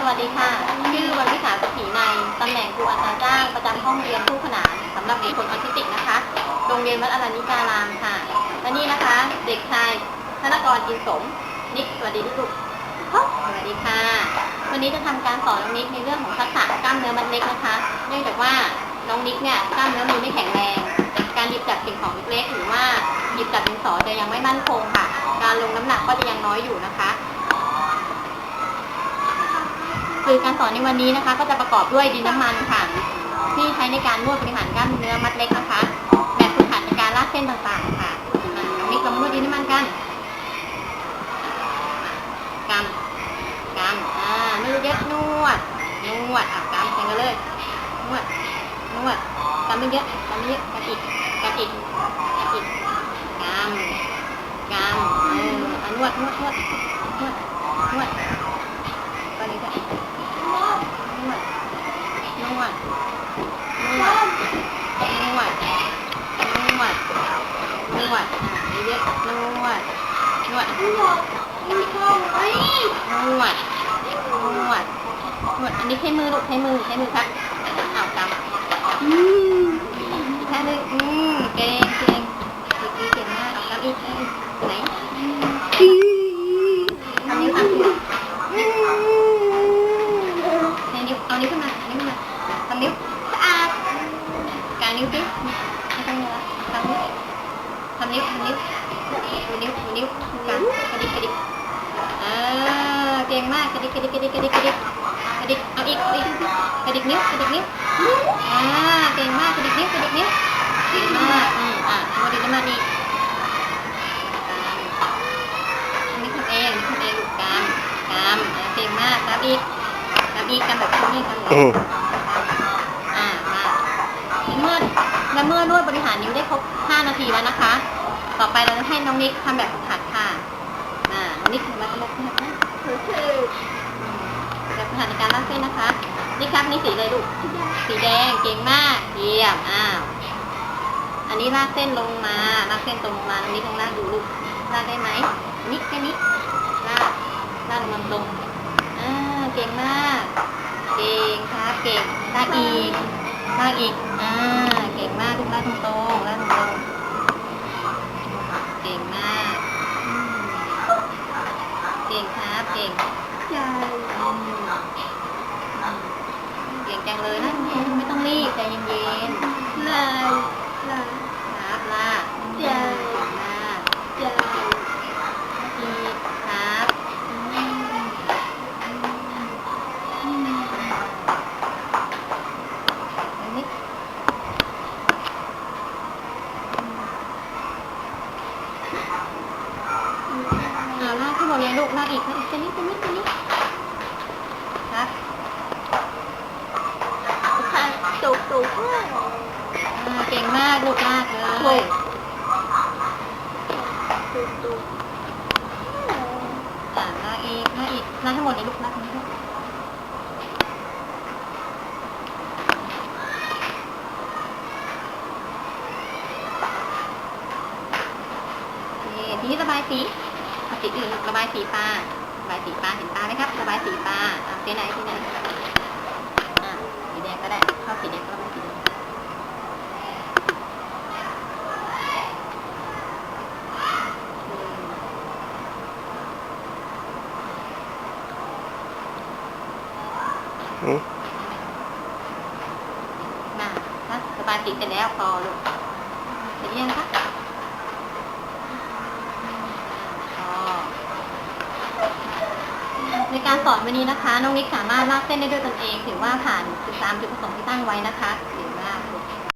สวัสดีค่ะ ชื่อวันวิสาสุขีในตำแหน่งครูอัตราจ้างประจำห้องเรียนคู่ขนานสำหรับเด็กคนออทิสติกนะคะ โรงเรียนวัดอรัญญิการามค่ะ และนี่นะคะ เด็กชายธนกรอินสม นิกสวัสดีลูกสวัสดีค่ะ วันนี้จะทำการสอนน้องนิกในเรื่องของทักษะกล้ามเนื้อมัดเล็กนะคะ เนื่องจากว่าน้องนิกเนี่ยกล้ามเนื้อมือไม่แข็งแรง การหยิบจับสิ่งของเล็กๆหรือว่าหยิบจับดินสอจะยังไม่มั่นคงค่ะ การลงน้ำหนักก็จะยังน้อยอยู่นะคะ คือการสอนในวันนี้นะคะ ก็จะประกอบด้วยดินน้ำมันค่ะ ที่ใช้ในการนวดบริหารกล้ามเนื้อมัดเล็กนะคะ แบบฝึกหัดในการลากเส้นต่างๆค่ะอ่าน้องนิกเรามานวดดินน้ำมันกันกำกำอ่านวดเยอะนวด นวดอะกำแข่งกันเลย นวด นวดกำเยอะกำเยอะๆกำอีกกำอีกกำอีกกำกำเอออะนวดนวดนวดนวดนวด ดนวดนวดนวดนวดอะเยอะๆนวดนวดนวดนวดนวดนวดอันนี้ใช้มือลูกใช้มือใช้มือครับเอากำอืมอีกท่าหนึง นิ้วนิ้วดูนิ้วดูนิ้วกางกระดิกกระดิกเออเก่งมากกระดิกกระดิกกระดิกกระดิกกระดิกกระดิกเอาอีกอีกกระดิกนิ้วกระดิกนิ้วอ่าเก่งมากกระดิกนิ้วกระดิกนิ้วเก่งมากอืมอะมาดีมันอีกนนี้ทำเองอันนี้ทำเองลูกกามกามอะเก่งมากครับอีกกับอีกกันแบบนี้กันเลยอ่ามาเมื่อและเมื่อนวดบริหารนิ้วได้ครบ 5 นาทีแล้วนะคะ ต่อไปเราจะให้น้องนิกทำแบบฝึกหัดค่ะอ่าน้องนิกทำแบบฝึกหัดนะแบบฝึกหัดในการลากเส้นนะคะ นี่ครับนี่สีเลยลูก สีแดง เก่งมาก เยี่ยม อ้าว อันนี้ลากเส้นลงมา ลากเส้นตรงลงมาน้องนิกลองลากดูลูก ลากได้ไหม นิกแค่นี้ ลาก ลากลงมาตรงอ่าเก่งมาก เก่งครับ เก่ง ลากอีก ลากอีก อ่า เก่งมากลูกลากตรงตรงลากตรงตรง ก่งมาก เก่งครับ เก่งใช่เก่งจังเลยนะ ไม่ต้องรีบใจเย็นๆลยลายครับลากเก่งมากใช่อีกครับอืม อันนี้อ่าลากขึ้น หมดเลยลูกลากอีกลากอีกตัวนี้ตัวนี้ตัวนี้ครับค่ะตุกตุกอ่าเก่งมากลูกลากเลยตุกตุกอ่าลากอีกลากอีกลากให้หมดเลยลูกลากทั้งนี้ลูกโอเคทีนี้ระบายสี เอาสีอื่นระบายสีปลาระบายสีปลาเห็นปลาไหมครับ ระบายสีปลาอะสีไหนสีไหนอะสีแดงก็ได้ชอบสีแดงก็ระบายสีแดงมาถ้าระบายสีเสร็จแล้วพอลูกเสร็จยังคะพอ ในการสอนวันนี้นะคะ น้องนิกสามารถลากเส้นได้ด้วยตนเอง ถือว่าผ่านตามจุดประสงค์ที่ตั้งไว้นะคะ